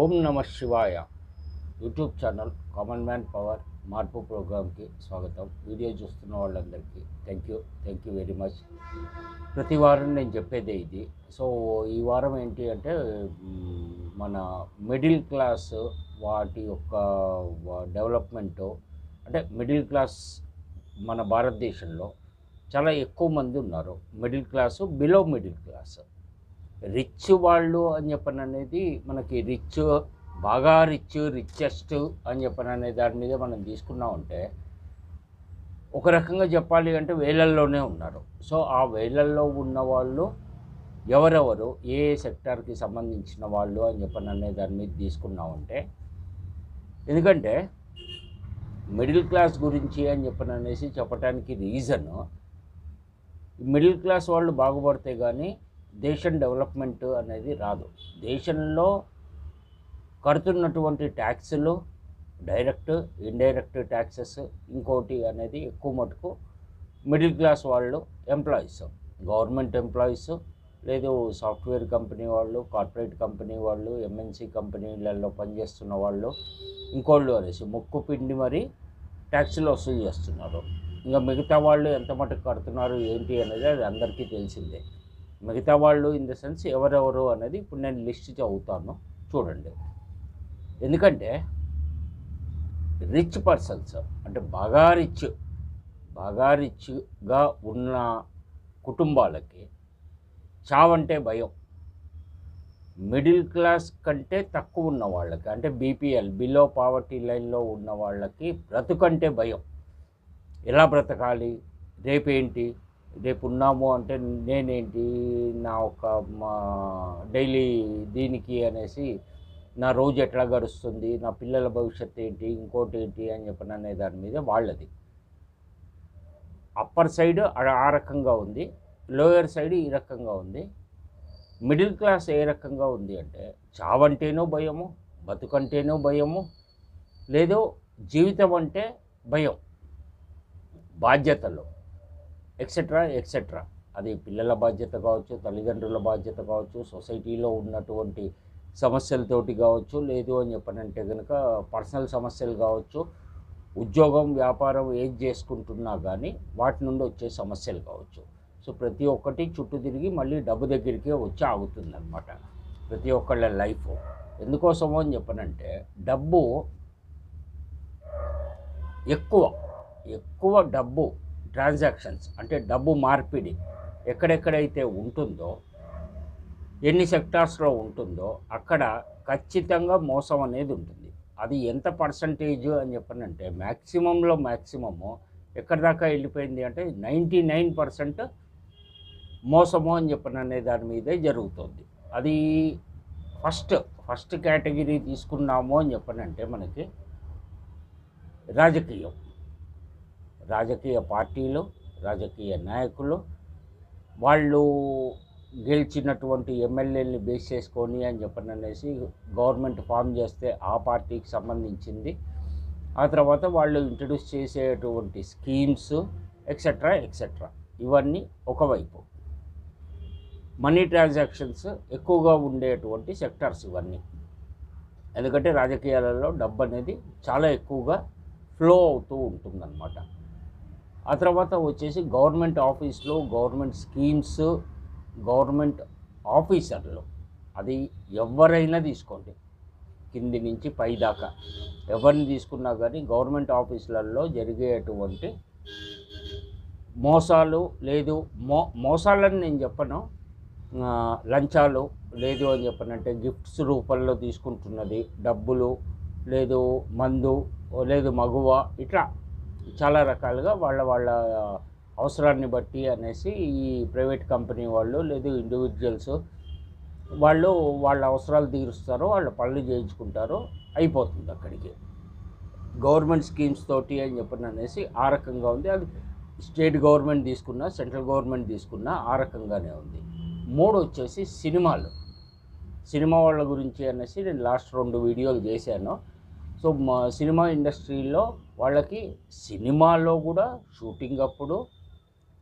ఓం నమ శివాయ. YouTube channel common man power మార్పు ప్రోగ్రామ్కి స్వాగతం. వీడియో చూస్తున్న వాళ్ళందరికీ thank you thank you very much. ప్రతి వారం నేను చెప్పేదే ఇది. సో ఈ వారం ఏంటి అంటే మన మిడిల్ క్లాస్ వాటి యొక్క డెవలప్మెంట్ అంటే మిడిల్ క్లాస్ మన భారతదేశంలో చాలా ఎక్కువ మంది ఉన్నారు. Middle class below middle class. Rich వాళ్ళు అని చెప్పని అనేది మనకి రిచ్ బాగా రిచ్ రిచెస్ట్ అని చెప్పని అనే దాని మీద మనం తీసుకున్నామంటే ఒక రకంగా చెప్పాలి అంటే వేలల్లోనే ఉన్నారు. సో ఆ వేలల్లో ఉన్న వాళ్ళు ఎవరెవరు ఏ ఏ సెక్టార్కి సంబంధించిన వాళ్ళు అని చెప్పని అనే దాని మీద తీసుకున్నామంటే ఎందుకంటే మిడిల్ క్లాస్ గురించి అని చెప్పని అనేసి చెప్పడానికి రీజన్ మిడిల్ క్లాస్ వాళ్ళు బాగుపడితే కానీ దేశం డెవలప్మెంట్ అనేది రాదు. దేశంలో కడుతున్నటువంటి ట్యాక్సులు డైరెక్ట్ ఇండైరెక్ట్ ట్యాక్సెస్ ఇంకోటి అనేది ఎక్కువ మటుకు మిడిల్ క్లాస్ వాళ్ళు ఎంప్లాయీస్ గవర్నమెంట్ ఎంప్లాయీస్ లేదు సాఫ్ట్వేర్ కంపెనీ వాళ్ళు కార్పొరేట్ కంపెనీ వాళ్ళు ఎంఎన్సి కంపెనీలలో పనిచేస్తున్న వాళ్ళు ఇంకోళ్ళు అనేసి ముక్కు పిండి మరి ట్యాక్సులు వసూలు చేస్తున్నారు. ఇంకా మిగతా వాళ్ళు ఎంత మటుకు కడుతున్నారు ఏంటి అనేది అది అందరికీ తెలిసిందే. మిగతా వాళ్ళు ఇన్ ద సెన్స్ ఎవరెవరు అనేది ఇప్పుడు నేను లిస్ట్ చదువుతాను చూడండి. ఎందుకంటే రిచ్ పర్సన్స్ అంటే బాగా రిచ్ బాగా రిచ్గా ఉన్న కుటుంబాలకి చావంటే భయం. మిడిల్ క్లాస్ కంటే తక్కువ ఉన్న వాళ్ళకి అంటే బీపీఎల్ బిలో పావర్టీ లైన్లో ఉన్న వాళ్ళకి బ్రతుకంటే భయం. ఎలా బ్రతకాలి? రేపేంటి? రేపు ఉన్నాము అంటే నేనేంటి నా ఒక మా డైలీ దీనికి అనేసి నా రోజు ఎట్లా గడుస్తుంది నా పిల్లల భవిష్యత్తు ఏంటి ఇంకోటి ఏంటి అని చెప్పిన అనే దాని మీద వాళ్ళది. అప్పర్ సైడ్ ఆ- ఆ రకంగా ఉంది లోయర్ సైడ్ ఈ రకంగా ఉంది. మిడిల్ క్లాస్ ఏ రకంగా ఉంది అంటే చావంటేనో భయము బతుకంటేనో భయము లేదు జీవితం అంటే భయం బాధ్యతలు. Etcetera etcetera. అది పిల్లల బాధ్యత కావచ్చు తల్లిదండ్రుల బాధ్యత కావచ్చు సొసైటీలో ఉన్నటువంటి సమస్యలతోటి కావచ్చు లేదు అని చెప్పనంటే కనుక పర్సనల్ సమస్యలు కావచ్చు ఉద్యోగం వ్యాపారం ఏది చేసుకుంటున్నా కానీ వాటి నుండి వచ్చే సమస్యలు కావచ్చు. సో ప్రతి ఒక్కటి చుట్టూ తిరిగి మళ్ళీ డబ్బు దగ్గరికి వచ్చి ఆగుతుందన్నమాట. ప్రతి ఒక్కళ్ళ లైఫ్. ఎందుకోసమో అని చెప్పనంటే డబ్బు ఎక్కువ ఎక్కువ డబ్బు ట్రాన్సాక్షన్స్ అంటే డబ్బు మార్పిడి ఎక్కడెక్కడైతే ఉంటుందో ఎన్ని సెక్టార్స్లో ఉంటుందో అక్కడ ఖచ్చితంగా మోసం అనేది ఉంటుంది. అది ఎంత పర్సంటేజ్ అని చెప్పనంటే మ్యాక్సిమంలో మ్యాక్సిమము ఎక్కడి దాకా వెళ్ళిపోయింది అంటే నైంటీ నైన్ పర్సెంట్ మోసము అని చెప్పిన అనే దాని మీదే జరుగుతుంది. అది ఫస్ట్ ఫస్ట్ కేటగిరీ తీసుకున్నాము అని చెప్పనంటే మనకి రాజకీయం. రాజకీయ పార్టీలు రాజకీయ నాయకులు వాళ్ళు గెలిచినటువంటి ఎమ్మెల్యేని బేస్ చేసుకొని అని చెప్పని అనేసి గవర్నమెంట్ ఫామ్ చేస్తే ఆ పార్టీకి సంబంధించింది. ఆ తర్వాత వాళ్ళు ఇంట్రడ్యూస్ చేసేటువంటి స్కీమ్స్ ఎక్సెట్రా ఎక్సెట్రా ఇవన్నీ ఒకవైపు. మనీ ట్రాన్సాక్షన్స్ ఎక్కువగా ఉండేటువంటి సెక్టార్స్ ఇవన్నీ. ఎందుకంటే రాజకీయాలలో డబ్బు అనేది చాలా ఎక్కువగా ఫ్లో అవుతూ ఉంటుందన్నమాట. ఆ తర్వాత వచ్చేసి గవర్నమెంట్ ఆఫీస్లో గవర్నమెంట్ స్కీమ్స్ గవర్నమెంట్ ఆఫీసర్లు అది ఎవరైనా తీసుకోండి. కింది నుంచి పై దాకా ఎవరిని తీసుకున్నా కానీ గవర్నమెంట్ ఆఫీసులలో జరిగేటువంటి మోసాలు లేదు. మో మోసాలని నేను చెప్పను. లంచాలు లేదు అని చెప్పనంటే గిఫ్ట్స్ రూపంలో తీసుకుంటున్నది. డబ్బులు లేదు మందు లేదు మగువ ఇట్లా చాలా రకాలుగా వాళ్ళ వాళ్ళ అవసరాన్ని బట్టి అనేసి ఈ ప్రైవేట్ కంపెనీ వాళ్ళు లేదు ఇండివిజువల్స్ వాళ్ళు వాళ్ళ అవసరాలు తీరుస్తారు వాళ్ళ పనులు చేయించుకుంటారు అయిపోతుంది అక్కడికి. గవర్నమెంట్ స్కీమ్స్ తోటి అని చెప్పిన అనేసి ఆ రకంగా ఉంది. అది స్టేట్ గవర్నమెంట్ తీసుకున్నా సెంట్రల్ గవర్నమెంట్ తీసుకున్నా ఆ రకంగానే ఉంది. మూడు వచ్చేసి సినిమాలు. సినిమా వాళ్ళ గురించి అనేసి నేను లాస్ట్ రెండు వీడియోలు చేశాను. సో మా సినిమా ఇండస్ట్రీలో వాళ్ళకి సినిమాలో కూడా షూటింగ్ అప్పుడు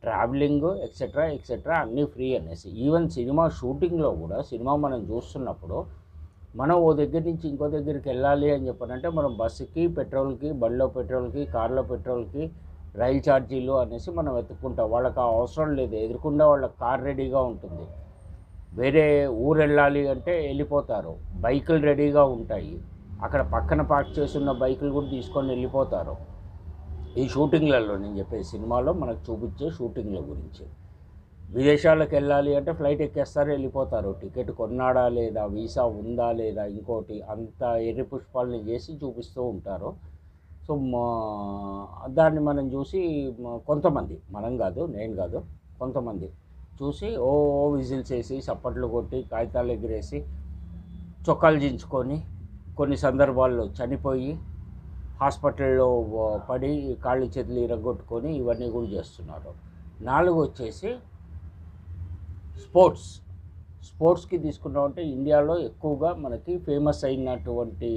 ట్రావెలింగ్ ఎక్సెట్రా ఎక్సెట్రా అన్నీ ఫ్రీ అనేసి. ఈవెన్ సినిమా షూటింగ్లో కూడా సినిమా మనం చూస్తున్నప్పుడు మనం ఓ దగ్గర నుంచి ఇంకో దగ్గరికి వెళ్ళాలి అని చెప్పనంటే మనం బస్సుకి పెట్రోల్కి బండిలో పెట్రోల్కి కార్లో పెట్రోల్కి రైల్ ఛార్జీలు అనేసి మనం వెతుక్కుంటాం. వాళ్ళకి ఆ అవసరం లేదు. ఎదురుకుండా వాళ్ళ కార్ రెడీగా ఉంటుంది. వేరే ఊరు వెళ్ళాలి అంటే వెళ్ళిపోతారు. బైకులు రెడీగా ఉంటాయి. అక్కడ పక్కన పార్క్ చేసి ఉన్న బైకులు కూడా తీసుకొని వెళ్ళిపోతారు. ఈ షూటింగ్లలో నేను చెప్పే సినిమాలో మనకు చూపించే షూటింగ్ల గురించి. విదేశాలకు వెళ్ళాలి అంటే ఫ్లైట్ ఎక్కేస్తారు వెళ్ళిపోతారు. టికెట్ కొన్నాడా లేదా వీసా ఉందా లేదా ఇంకోటి అంత ఎర్రి పుష్పాలని చేసి చూపిస్తూ ఉంటారు. సో మా దాన్ని మనం చూసి కొంతమంది మనం కాదు నేను కాదు కొంతమంది చూసి ఓ ఓ విజిల్స్ వేసి చప్పట్లు కొట్టి కాగితాలు ఎగిరేసి చొక్కాలు చించుకొని కొన్ని సందర్భాల్లో చనిపోయి హాస్పిటల్లో పడి కాళ్ళు చేతులు ఇరగొట్టుకొని ఇవన్నీ కూడా చేస్తున్నారు. నాలుగు వచ్చేసి స్పోర్ట్స్. స్పోర్ట్స్కి తీసుకున్నామంటే ఇండియాలో ఎక్కువగా మనకి ఫేమస్ అయినటువంటి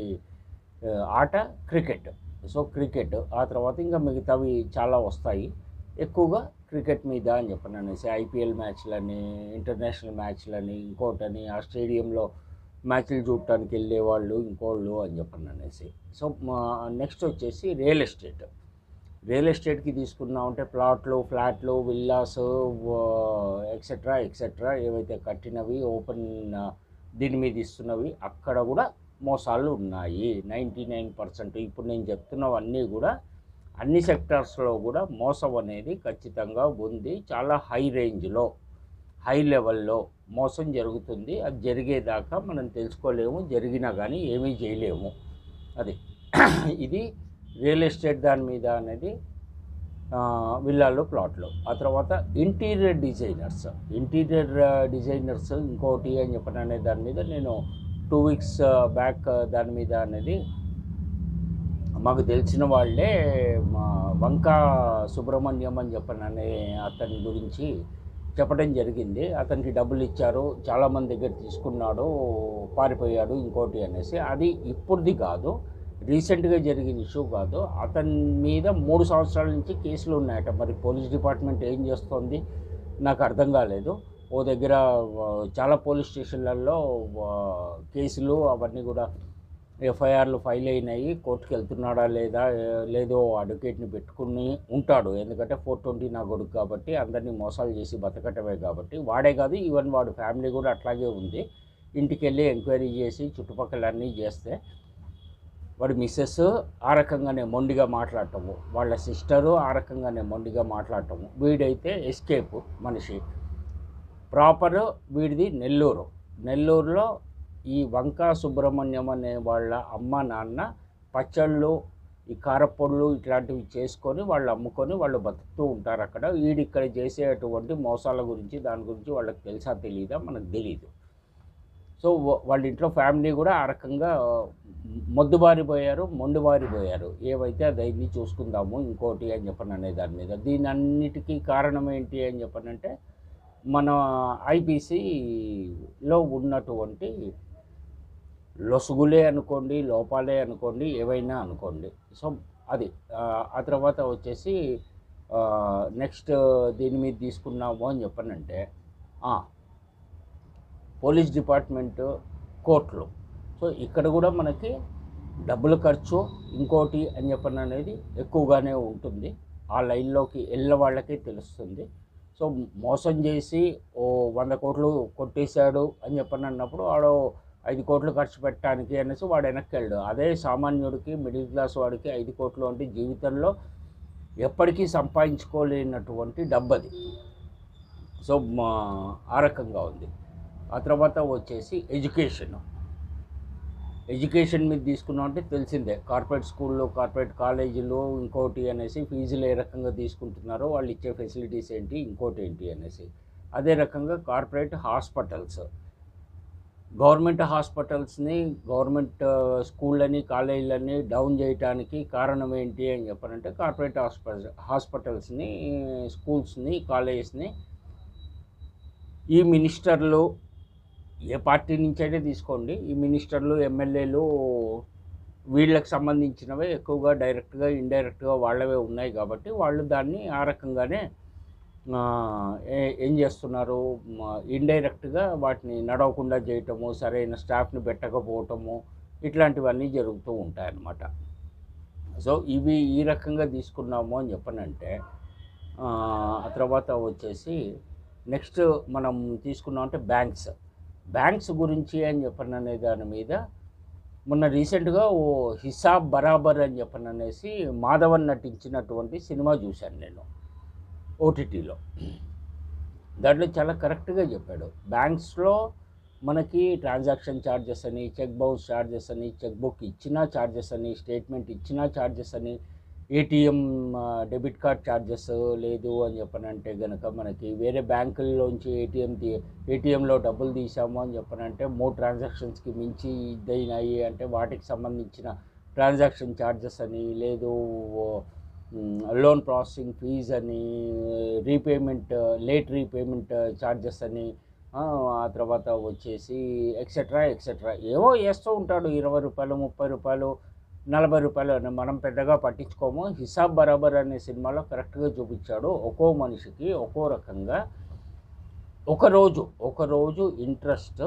ఆట క్రికెట్. So cricket. ఆ తర్వాత ఇంకా మిగతావి చాలా వస్తాయి. ఎక్కువగా క్రికెట్ మీద అని చెప్పను అనేసి ఐపీఎల్ మ్యాచ్లని ఇంటర్నేషనల్ మ్యాచ్లని ఇంకోటని ఆ స్టేడియంలో మ్యాచ్లు చూడటానికి వెళ్ళేవాళ్ళు ఇంకోళ్ళు అని చెప్పండి అనేసి. సో నెక్స్ట్ వచ్చేసి రియల్ ఎస్టేట్. రియల్ ఎస్టేట్కి తీసుకున్నామంటే ప్లాట్లు ఫ్లాట్లు విల్లాస్ ఎక్సెట్రా ఎక్సెట్రా ఏవైతే కట్టినవి ఓపెన్ దీని మీద ఇస్తున్నవి అక్కడ కూడా మోసాలు ఉన్నాయి. Ninety nine percent. ఇప్పుడు నేను చెప్తున్నవన్నీ కూడా అన్ని సెక్టార్స్లో కూడా మోసం అనేది ఖచ్చితంగా ఉంది. చాలా హై రేంజ్లో. హై లెవెల్లో మోసం జరుగుతుంది. అది జరిగేదాకా మనం తెలుసుకోలేము. జరిగినా కానీ ఏమీ చేయలేము. అది ఇది రియల్ ఎస్టేట్ దాని మీద అనేది ఆ, విల్లాలు ప్లాట్లు. ఆ తర్వాత ఇంటీరియర్ డిజైనర్స్. ఇంటీరియర్ డిజైనర్స్ ఇంకోటి అని చెప్పిన అనే దాని మీద నేను టూ వీక్స్ బ్యాక్ దాని మీద అనేది మాకు తెలిసిన వాళ్ళే మా వంకా సుబ్రహ్మణ్యం అని చెప్పిన అనే అతని గురించి చెప్పడం జరిగింది. అతనికి డబ్బులు ఇచ్చారు. చాలామంది దగ్గర తీసుకున్నాడు. పారిపోయాడు ఇంకోటి అనేసి. అది ఇప్పుడుది కాదు. రీసెంట్గా జరిగిన ఇష్యూ కాదు. అతని మీద మూడు సంవత్సరాల నుంచి కేసులు ఉన్నాయట. మరి పోలీస్ డిపార్ట్మెంట్ ఏం చేస్తోంది? నాకు అర్థం కాలేదు. ఓ దగ్గర చాలా పోలీస్ స్టేషన్లలో కేసులు అవన్నీ కూడా ఎఫ్ఐఆర్లు ఫైల్ అయినాయి కోర్టుకి వెళ్తున్నాడా లేదా లేదో అడ్వకేట్ని పెట్టుకుని ఉంటాడు. ఎందుకంటే ఫోర్ ట్వంటీ నా కొడుకు కాబట్టి అందరినీ మోసాలు చేసి బతకటమే కాబట్టి వాడే కాదు ఈవెన్ వాడు ఫ్యామిలీ కూడా అట్లాగే ఉంది. ఇంటికి వెళ్ళి ఎంక్వైరీ చేసి చుట్టుపక్కల అన్నీ చేస్తే వాడి మిస్సెస్ ఆ రకంగానే మొండిగా మాట్లాడటము వాళ్ళ సిస్టరు ఆ రకంగానే మొండిగా మాట్లాడటము. వీడైతే ఎస్కేప్ మనిషి. ప్రాపర్ వీడిది నెల్లూరు. నెల్లూరులో ఈ వంకా సుబ్రహ్మణ్యం అనే వాళ్ళ అమ్మ నాన్న పచ్చళ్ళు ఈ కారపొడులు ఇట్లాంటివి చేసుకొని వాళ్ళు అమ్ముకొని వాళ్ళు బతుకుతూ ఉంటారు అక్కడ. వీడిక్కడ ఇక్కడ చేసేటువంటి మోసాల గురించి దాని గురించి వాళ్ళకి తెలుసా తెలియదా మనకు తెలియదు సో వాళ్ళ ఇంట్లో ఫ్యామిలీ కూడా ఆ రకంగా మొద్దుబారిపోయారు మొండుబారిపోయారు. ఏవైతే అది అయింది చూసుకుందాము ఇంకోటి అని చెప్పను అనే దాని మీద. దీని అన్నిటికీ కారణం ఏంటి అని చెప్పనంటే మన ఐపీసీలో ఉన్నటువంటి లొసుగులే అనుకోండి లోపాలే అనుకోండి ఏవైనా అనుకోండి. సో అది. ఆ, తర్వాత వచ్చేసి నెక్స్ట్ దీని మీద తీసుకున్నాము అని చెప్పనంటే పోలీస్ డిపార్ట్మెంట్ కోర్టులు. సో ఇక్కడ కూడా మనకి డబ్బులు ఖర్చు ఇంకోటి అని చెప్పని అనేది ఎక్కువగానే ఉంటుంది. ఆ లైన్లోకి వెళ్ళిన వాళ్ళకి తెలుస్తుంది. సో మోసం చేసి ఓ వంద కోట్లు కొట్టేశాడు అని చెప్పని అన్నప్పుడు వాడు ఐదు కోట్లు ఖర్చు పెట్టడానికి అనేసి వాడు వెనక్కి వెళ్ళడు అదే సామాన్యుడికి మిడిల్ క్లాస్ వాడికి ఐదు కోట్లు అంటే జీవితంలో ఎప్పటికీ సంపాదించుకోలేనటువంటి డబ్బది. సో మా ఆ రకంగా ఉంది. ఆ తర్వాత వచ్చేసి ఎడ్యుకేషన్. ఎడ్యుకేషన్ మీద తీసుకున్నాం అంటే తెలిసిందే. కార్పొరేట్ స్కూల్లో కార్పొరేట్ కాలేజీలు ఇంకోటి అనేసి ఫీజులు ఏ రకంగా తీసుకుంటున్నారో వాళ్ళు ఇచ్చే ఫెసిలిటీస్ ఏంటి ఇంకోటి ఏంటి అనేసి. అదే రకంగా కార్పొరేట్ హాస్పిటల్స్. గవర్నమెంట్ హాస్పిటల్స్ని గవర్నమెంట్ స్కూళ్ళని కాలేజీలని డౌన్ చేయడానికి కారణం ఏంటి అని చెప్పారంటే కార్పొరేట్ హాస్పిటల్ హాస్పిటల్స్ని స్కూల్స్ని కాలేజెస్ని ఈ మినిస్టర్లు ఏ పార్టీ నుంచి అయితే తీసుకోండి ఈ మినిస్టర్లు ఎమ్మెల్యేలు వీళ్ళకి సంబంధించినవే ఎక్కువగా డైరెక్ట్గా ఇండైరెక్ట్గా వాళ్ళవే ఉన్నాయి కాబట్టి వాళ్ళు దాన్ని ఆ రకంగానే ఏ- ఏం చేస్తున్నారు? ఇండైరెక్ట్గా వాటిని నడవకుండా చేయటము సరైన స్టాఫ్ని పెట్టకపోవటము ఇట్లాంటివన్నీ జరుగుతూ ఉంటాయన్నమాట. సో ఇవి ఈ రకంగా తీసుకున్నాము అని చెప్పనంటే ఆ తర్వాత వచ్చేసి నెక్స్ట్ మనం తీసుకున్నామంటే బ్యాంక్స్. బ్యాంక్స్ గురించి అని చెప్పననే దాని మీద మొన్న రీసెంట్గా ఓ హిసాబ్ బరాబర్ అని చెప్పననేసి మాధవన్ నటించినటువంటి సినిమా చూశాను నేను. ఓటీటీలో దాంట్లో చాలా కరెక్ట్గా చెప్పాడు. బ్యాంక్స్లో మనకి ట్రాన్సాక్షన్ ఛార్జెస్ అని చెక్ బౌన్స్ ఛార్జెస్ అని చెక్ బుక్ ఇచ్చినా ఛార్జెస్ అని స్టేట్మెంట్ ఇచ్చినా ఛార్జెస్ అని ఏటీఎం డెబిట్ కార్డ్ ఛార్జెస్ లేదు అని చెప్పనంటే గనక మనకి వేరే బ్యాంకుల్లోంచి ఏటీఎం తీ ఏటీఎంలో డబ్బులు తీసాము అని చెప్పనంటే మూడు ట్రాన్సాక్షన్స్కి మించి ఇదైనాయి అంటే వాటికి సంబంధించిన ట్రాన్సాక్షన్ ఛార్జెస్ అని లేదు లోన్ ప్రాసెసింగ్ ఫీజ్ అని రీపేమెంట్ లేట్ రీపేమెంట్ ఛార్జెస్ అని ఆ తర్వాత వచ్చేసి ఎక్సెట్రా ఎక్సెట్రా ఏవో వేస్తూ ఉంటాడు ఇరవై రూపాయలు ముప్పై రూపాయలు నలభై రూపాయలు అని మనం పెద్దగా పట్టించుకోము. హిసాబ్ బరాబర్ అనే సినిమాలో కరెక్ట్గా చూపించాడు. ఒక్కో మనిషికి ఒక్కో రకంగా ఒకరోజు ఒకరోజు ఇంట్రెస్ట్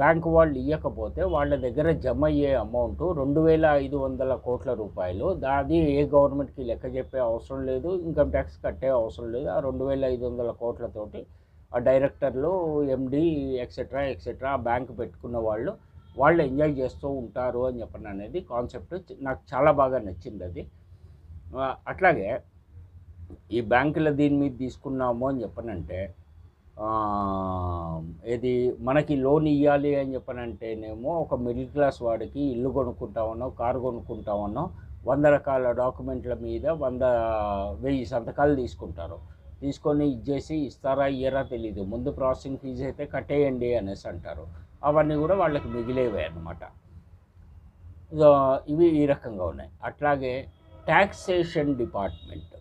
బ్యాంకు వాళ్ళు ఇవ్వకపోతే వాళ్ళ దగ్గర జమ అయ్యే అమౌంట్ రెండు వేల ఐదు వందల కోట్ల రూపాయలు. దాది ఏ గవర్నమెంట్కి లెక్క చెప్పే అవసరం లేదు ఇన్కమ్ ట్యాక్స్ కట్టే అవసరం లేదు. ఆ రెండు వేల ఐదు వందల కోట్లతోటి ఆ డైరెక్టర్లు ఎండి ఎక్సెట్రా ఎక్సెట్రా ఆ బ్యాంక్ పెట్టుకున్న వాళ్ళు వాళ్ళు ఎంజాయ్ చేస్తూ ఉంటారు అని చెప్పను అనేది కాన్సెప్ట్. నాకు చాలా బాగా నచ్చింది అది. అట్లాగే ఈ బ్యాంకుల దీని మీద తీసుకున్నాము అని చెప్పనంటే ఏది ఇది మనకి లోన్ ఇవ్వాలి అని చెప్పనంటేనేమో ఒక మిడిల్ క్లాస్ వాడికి ఇల్లు కొనుక్కుంటామనో కారు కొనుక్కుంటామనో వంద రకాల డాక్యుమెంట్ల మీద వంద వెయ్యి సంతకాలు తీసుకుంటారు. తీసుకొని ఇచ్చేసి ఇస్తారా ఇయ్యరా తెలీదు. ముందు ప్రాసెసింగ్ ఫీజు అయితే కట్టేయండి అనేసి అంటారు. అవన్నీ కూడా వాళ్ళకి మిగిలేవే అనమాట ఇవి ఈ రకంగా ఉన్నాయి. అట్లాగే ట్యాక్సేషన్ డిపార్ట్మెంట్.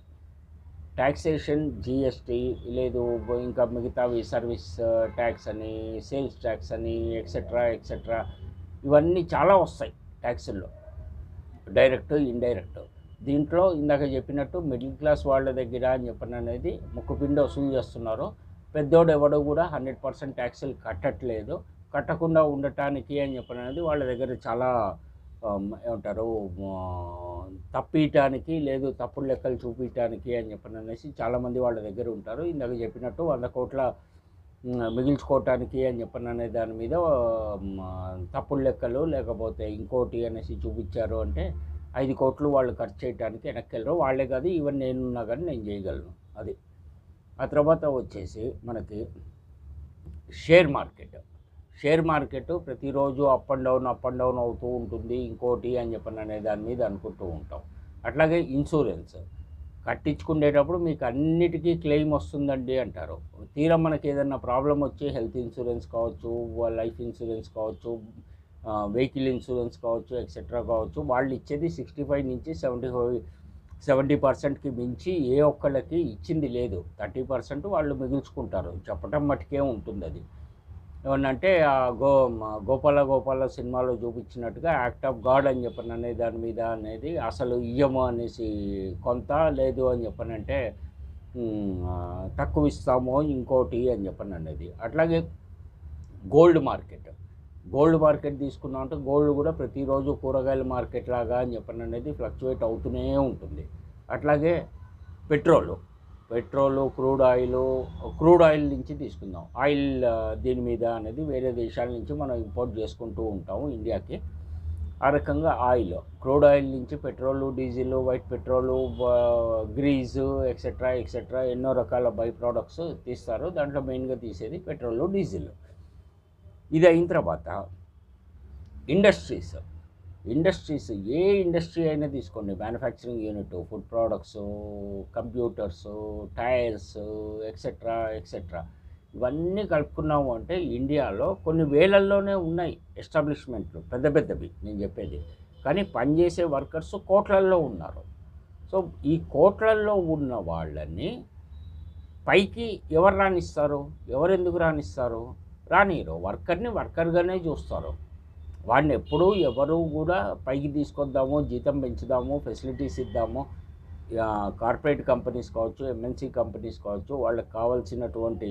ట్యాక్సేషన్ జిఎస్టీ లేదు ఇంకా మిగతావి సర్వీస్ ట్యాక్స్ అని సేల్స్ ట్యాక్స్ అని ఎక్సెట్రా ఎక్సెట్రా ఇవన్నీ చాలా వస్తాయి ట్యాక్సుల్లో డైరెక్ట్ ఇండైరెక్ట్ దీంట్లో ఇందాక చెప్పినట్టు మిడిల్ క్లాస్ వాళ్ళ దగ్గర అని చెప్పిన అనేది ముక్కుపిండి వసూలు చేస్తున్నారు. పెద్దోడు ఎవడు కూడా హండ్రెడ్ పర్సెంట్ ట్యాక్సులు కట్టట్లేదు. కట్టకుండా ఉండటానికి అని చెప్పిన అనేది వాళ్ళ దగ్గర చాలా ఏమంటారు తప్పియటానికి లేదు తప్పుడు లెక్కలు చూపించడానికి అని చెప్పని అనేసి చాలామంది వాళ్ళ దగ్గర ఉంటారు. ఇందాక చెప్పినట్టు వంద కోట్ల మిగిల్చుకోవటానికి అని చెప్పని అనే దాని మీద తప్పుడు లెక్కలు లేకపోతే ఇంకోటి అనేసి చూపించారు అంటే ఐదు కోట్లు వాళ్ళు ఖర్చు చేయడానికి వెనక్కి వెళ్ళరు వాళ్ళే కాదు ఈవెన్ నేనున్నా కానీ నేను చేయగలను. అది. ఆ తర్వాత వచ్చేసి మనకి షేర్ మార్కెట్. షేర్ మార్కెట్ ప్రతిరోజు up and down up and down అవుతూ ఉంటుంది. ఇంకోటి అని చెప్పని అనే దాని మీద అనుకుంటూ ఉంటాం. అట్లాగే ఇన్సూరెన్స్ కట్టించుకునేటప్పుడు మీకు అన్నిటికీ క్లెయిమ్ వస్తుందండి అంటారు. తీరా మనకి ఏదైనా ప్రాబ్లం వచ్చి హెల్త్ ఇన్సూరెన్స్ కావచ్చు లైఫ్ ఇన్సూరెన్స్ కావచ్చు వెహికల్ ఇన్సూరెన్స్ కావచ్చు ఎక్సెట్రా కావచ్చు వాళ్ళు ఇచ్చేది సిక్స్టీ ఫైవ్ నుంచి సెవెంటీ ఫైవ్ సెవెంటీ పర్సెంట్కి మించి ఏ ఒక్కళ్ళకి ఇచ్చింది లేదు. థర్టీ పర్సెంట్ వాళ్ళు మిగుల్చుకుంటారు. చెప్పటం మట్టుకే ఉంటుంది అది ఏమన్నంటే ఆ గో గోపాల గోపాల సినిమాలో చూపించినట్టుగా యాక్ట్ ఆఫ్ గాడ్ అని చెప్పను అనే దాని మీద అనేది అసలు ఇయ్యము అనేసి కొంత లేదు అని చెప్పనంటే తక్కువ ఇస్తాము ఇంకోటి అని చెప్పను అనేది అట్లాగే గోల్డ్ మార్కెట్. గోల్డ్ మార్కెట్ తీసుకున్నాం అంటే గోల్డ్ కూడా ప్రతిరోజు కూరగాయల మార్కెట్ లాగా అని చెప్పను అనేది ఫ్లక్చువేట్ అవుతూనే ఉంటుంది. అట్లాగే petrol. Petrol crude oil crude oil నుంచి తీసుకుందాం. ఆయిల్ దీని మీద అనేది వేరే దేశాల నుంచి మనం ఇంపోర్ట్ చేసుకుంటూ ఉంటాము ఇండియాకి. ఆ రకంగా ఆయిల్ క్రూడ్ ఆయిల్ నుంచి petrol diesel white petrol grease etcetera etcetera ఎన్నో రకాల బై ప్రోడక్ట్స్ తీస్తారు. దాంట్లో మెయిన్గా తీసేది పెట్రోలు డీజిల్. ఇది అయిన తర్వాత ఇండస్ట్రీస్. ఇండస్ట్రీస్ ఏ ఇండస్ట్రీ అయినా తీసుకోండి. Manufacturing unit food products computers tyres etcetera etcetera ఇవన్నీ కలుపుకున్నాము అంటే ఇండియాలో కొన్ని వేలల్లోనే ఉన్నాయి ఎస్టాబ్లిష్మెంట్లు పెద్ద పెద్దవి నేను చెప్పేది. కానీ పనిచేసే వర్కర్స్ కోట్లల్లో ఉన్నారు. సో ఈ కోట్లల్లో ఉన్న వాళ్ళని పైకి ఎవరు రానిస్తారు? ఎవరు ఎందుకు రానిస్తారు? రానియరు వర్కర్ని వర్కర్గానే చూస్తారు. వాడిని ఎప్పుడూ ఎవరు కూడా పైకి తీసుకొద్దాము జీతం పెంచుదాము ఫెసిలిటీస్ ఇద్దాము. కార్పొరేట్ కంపెనీస్ కావచ్చు ఎంఎన్సి కంపెనీస్ కావచ్చు వాళ్ళకి కావాల్సినటువంటి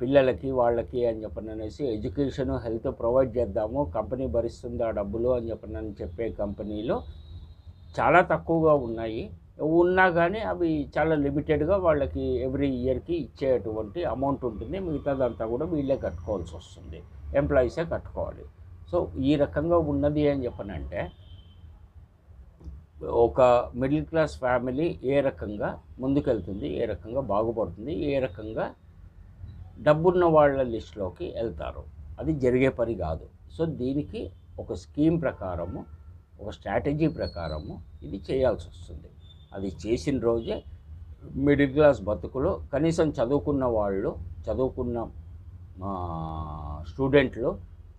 పిల్లలకి వాళ్ళకి అని చెప్పని అనేసి ఎడ్యుకేషన్ హెల్త్ ప్రొవైడ్ చేద్దాము కంపెనీ భరిస్తుంది ఆ డబ్బులు అని చెప్పని చెప్పే కంపెనీలు చాలా తక్కువగా ఉన్నాయి. ఉన్నా కానీ అవి చాలా లిమిటెడ్గా వాళ్ళకి ఎవ్రీ ఇయర్కి ఇచ్చేటువంటి అమౌంట్ ఉంటుంది. మిగతాదంతా కూడా వీళ్ళే కట్టుకోవాల్సి వస్తుంది. ఎంప్లాయీసే కట్టుకోవాలి. సో ఈ రకంగా ఉన్నది అని చెప్పనంటే ఒక మిడిల్ క్లాస్ ఫ్యామిలీ ఏ రకంగా ముందుకెళ్తుంది ఏ రకంగా బాగుపడుతుంది ఏ రకంగా డబ్బున్న వాళ్ళ లిస్టులోకి వెళ్తారు. అది జరిగే పని కాదు. సో దీనికి ఒక స్కీమ్ ప్రకారము ఒక స్ట్రాటజీ ప్రకారము ఇది చేయాల్సి వస్తుంది. అది చేసిన రోజే మిడిల్ క్లాస్ బతుకులు కనీసం చదువుకున్న వాళ్ళు చదువుకున్న స్టూడెంట్లు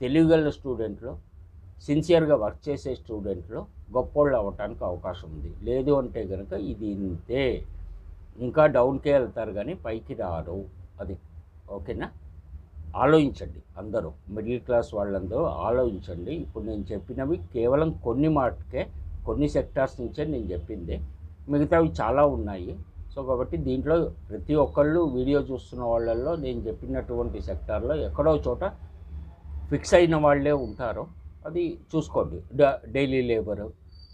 తెలియగల స్టూడెంట్లు సిన్సియర్గా వర్క్ చేసే స్టూడెంట్లో గొప్పోళ్ళు అవ్వటానికి అవకాశం ఉంది. లేదు అంటే కనుక ఇది ఇంతే. ఇంకా డౌన్కే వెళ్తారు కానీ పైకి రారు. అది ఓకేనా? ఆలోచించండి అందరూ. మిడిల్ క్లాస్ వాళ్ళందరూ ఆలోచించండి. ఇప్పుడు నేను చెప్పినవి కేవలం కొన్ని మాటకే కొన్ని సెక్టార్స్ నుంచే నేను చెప్పింది. మిగతావి చాలా ఉన్నాయి. సో కాబట్టి దీంట్లో ప్రతి ఒక్కళ్ళు వీడియో చూస్తున్న వాళ్ళల్లో నేను చెప్పినటువంటి సెక్టార్లో ఎక్కడో చోట ఫిక్స్ అయిన వాళ్ళే ఉంటారు. అది చూసుకోండి. డ- డైలీ లేబరు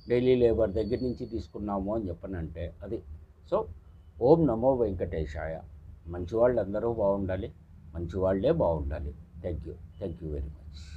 డైలీ లేబర్ దగ్గర నుంచి తీసుకున్నాము అని చెప్పనంటే అది. సో ఓం నమో వెంకటేశాయ. మంచి వాళ్ళందరూ బాగుండాలి. మంచి వాళ్ళే బాగుండాలి. Thank you. Thank you very much.